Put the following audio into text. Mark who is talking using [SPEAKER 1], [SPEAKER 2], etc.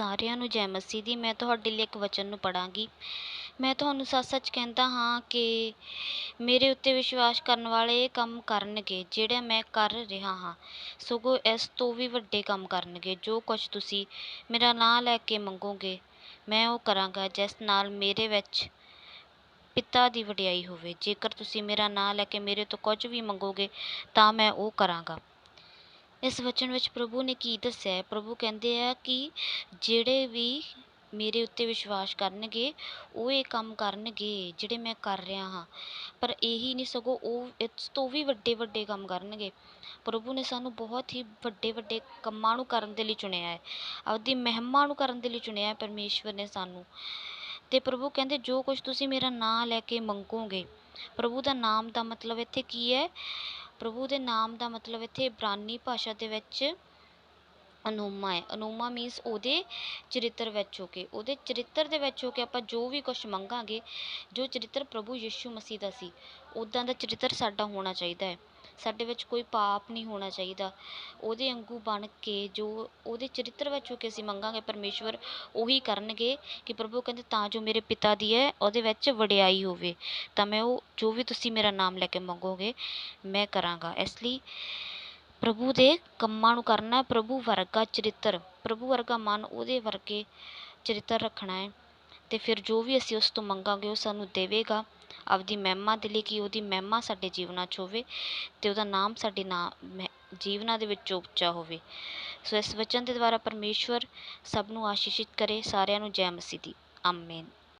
[SPEAKER 1] ਸਾਰਿਆਂ ਨੂੰ ਜੈ ਮਸੀਹ ਦੀ, ਮੈਂ ਤੁਹਾਡੇ ਲਈ ਇੱਕ ਵਚਨ ਨੂੰ ਪੜਾਂਗੀ ਮੈਂ ਤੁਹਾਨੂੰ ਸੱਚ-ਸੱਚ ਕਹਿੰਦਾ ਹਾਂ ਕਿ ਮੇਰੇ ਉੱਤੇ ਵਿਸ਼ਵਾਸ ਕਰਨ ਵਾਲੇ ਇਹ ਕੰਮ ਕਰਨਗੇ, ਜਿਹੜਾ ਮੈਂ ਕਰ ਰਿਹਾ ਹਾਂ। ਸਗੋਂ ਇਸ ਤੋਂ ਵੀ ਵੱਡੇ ਕੰਮ ਕਰਨਗੇ, ਜੋ ਕੁਝ ਤੁਸੀਂ ਮੇਰਾ ਨਾਂ ਲੈ ਕੇ ਮੰਗੋਗੇ, ਮੈਂ ਉਹ ਕਰਾਂਗਾ, ਜਿਸ ਨਾਲ ਮੇਰੇ ਵਿੱਚ ਪਿਤਾ ਦੀ ਵਡਿਆਈ ਹੋਵੇ। ਜੇਕਰ ਤੁਸੀਂ ਮੇਰਾ ਨਾਂ ਲੈ ਕੇ ਮੇਰੇ ਤੋਂ ਕੁਝ ਵੀ ਮੰਗੋਗੇ, ਤਾਂ ਮੈਂ ਉਹ ਕਰਾਂਗਾ। ਇਸ ਵਚਨ ਵਿੱਚ ਪ੍ਰਭੂ ਨੇ ਕੀ ਦੱਸਿਆ ਹੈ? ਪ੍ਰਭੂ ਕਹਿੰਦੇ ਆ ਕਿ ਜਿਹੜੇ ਵੀ ਮੇਰੇ ਉੱਤੇ ਵਿਸ਼ਵਾਸ ਕਰਨਗੇ, ਉਹ ਇਹ ਕੰਮ ਕਰਨਗੇ ਜਿਹੜੇ ਮੈਂ ਕਰ ਰਿਹਾ ਹਾਂ। ਪਰ ਇਹੀ ਨਹੀਂ ਸਗੋਂ ਉਹ ਇਸ ਤੋਂ ਵੀ ਵੱਡੇ ਵੱਡੇ ਕੰਮ ਕਰਨਗੇ। ਪ੍ਰਭੂ ਨੇ ਸਾਨੂੰ ਬਹੁਤ ਹੀ ਵੱਡੇ ਵੱਡੇ ਕੰਮਾਂ ਨੂੰ ਕਰਨ ਦੇ ਲਈ ਚੁਣਿਆ ਹੈ। ਆਪਦੀ ਮਹਿਮਾ ਨੂੰ ਕਰਨ ਦੇ ਲਈ ਚੁਣਿਆ ਹੈ ਪਰਮੇਸ਼ਵਰ ਨੇ ਸਾਨੂੰ। ਅਤੇ ਪ੍ਰਭੂ ਕਹਿੰਦੇ, ਜੋ ਕੁਝ ਤੁਸੀਂ ਮੇਰਾ ਨਾਂ ਲੈ ਕੇ ਮੰਗੋਗੇ, ਪ੍ਰਭੂ ਦਾ ਨਾਮ ਦਾ ਮਤਲਬ ਇੱਥੇ ਕੀ ਹੈ? ਪ੍ਰਭੂ ਦੇ ਨਾਮ ਦਾ ਮਤਲਬ ਇੱਥੇ ਇਬਰਾਨੀ ਭਾਸ਼ਾ ਦੇ ਵਿੱਚ ਅਨੋਮਾ ਹੈ। ਅਨੋਮਾ ਮੀਨਸ ਉਹਦੇ ਚਰਿੱਤਰ ਵਿੱਚ ਹੋ ਕੇ। ਉਹਦੇ ਚਰਿੱਤਰ ਦੇ ਵਿੱਚ ਹੋ ਕੇ ਆਪਾਂ ਜੋ ਵੀ ਕੁਝ ਮੰਗਾਂਗੇ, ਜੋ ਚਰਿੱਤਰ ਪ੍ਰਭੂ ਯਿਸੂ ਮਸੀਹ ਦਾ ਸੀ ਉਦਾਂ ਦਾ ਚਰਿੱਤਰ ਸਾਡਾ ਹੋਣਾ ਚਾਹੀਦਾ ਹੈ। ਸਾਡੇ ਵਿੱਚ ਕੋਈ ਪਾਪ ਨਹੀਂ ਹੋਣਾ ਚਾਹੀਦਾ। ਉਹਦੇ ਵਾਂਗੂ ਬਣ ਕੇ ਜੋ ਉਹਦੇ ਚਰਿੱਤਰ ਵਿੱਚ ਹੋ ਕੇ ਅਸੀਂ ਮੰਗਾਂਗੇ, ਪਰਮੇਸ਼ਵਰ ਉਹੀ ਕਰਨਗੇ ਕਿ ਪ੍ਰਭੂ ਕਹਿੰਦੇ, ਤਾਂ ਜੋ ਮੇਰੇ ਪਿਤਾ ਦੀ ਹੈ ਉਹਦੇ ਵਿੱਚ ਵਡਿਆਈ ਹੋਵੇ, ਤਾਂ ਮੈਂ ਉਹ ਜੋ ਵੀ ਤੁਸੀਂ ਮੇਰਾ ਨਾਮ ਲੈ ਕੇ ਮੰਗੋਗੇ, ਮੈਂ ਕਰਾਂਗਾ। ਇਸ ਲਈ ਪ੍ਰਭੂ ਦੇ ਕੰਮਾਂ ਨੂੰ ਕਰਨਾ ਪ੍ਰਭੂ ਵਰਗਾ ਚਰਿੱਤਰ, ਪ੍ਰਭੂ ਵਰਗਾ ਮਨ ਉਹਦੇ ਵਰਗੇ ਚਰਿੱਤਰ ਰੱਖਣਾ ਹੈ। ਅਤੇ ਫਿਰ ਜੋ ਵੀ ਅਸੀਂ ਉਸ ਤੋਂ ਮੰਗਾਂਗੇ, ਉਹ ਸਾਨੂੰ ਦੇਵੇਗਾ। ਆਪਦੀ ਮਹਿਮਾ ਦੇ ਲਈ ਕਿ ਉਹਦੀ ਮਹਿਮਾ ਸਾਡੇ ਜੀਵਨਾਂ 'ਚ ਹੋਵੇ ਅਤੇ ਉਹਦਾ ਨਾਮ ਸਾਡੇ ਨਾ ਜੀਵਨਾਂ ਦੇ ਵਿੱਚ ਉੱਚਾ ਹੋਵੇ। ਸੋ ਇਸ ਵਚਨ ਦੇ ਦੁਆਰਾ ਪਰਮੇਸ਼ਵਰ ਸਭ ਨੂੰ ਆਸ਼ੀਸ਼ਿਤ ਕਰੇ। ਸਾਰਿਆਂ ਨੂੰ ਜੈ ਮਸੀਹ ਦੀ। ਆਮੇਨ।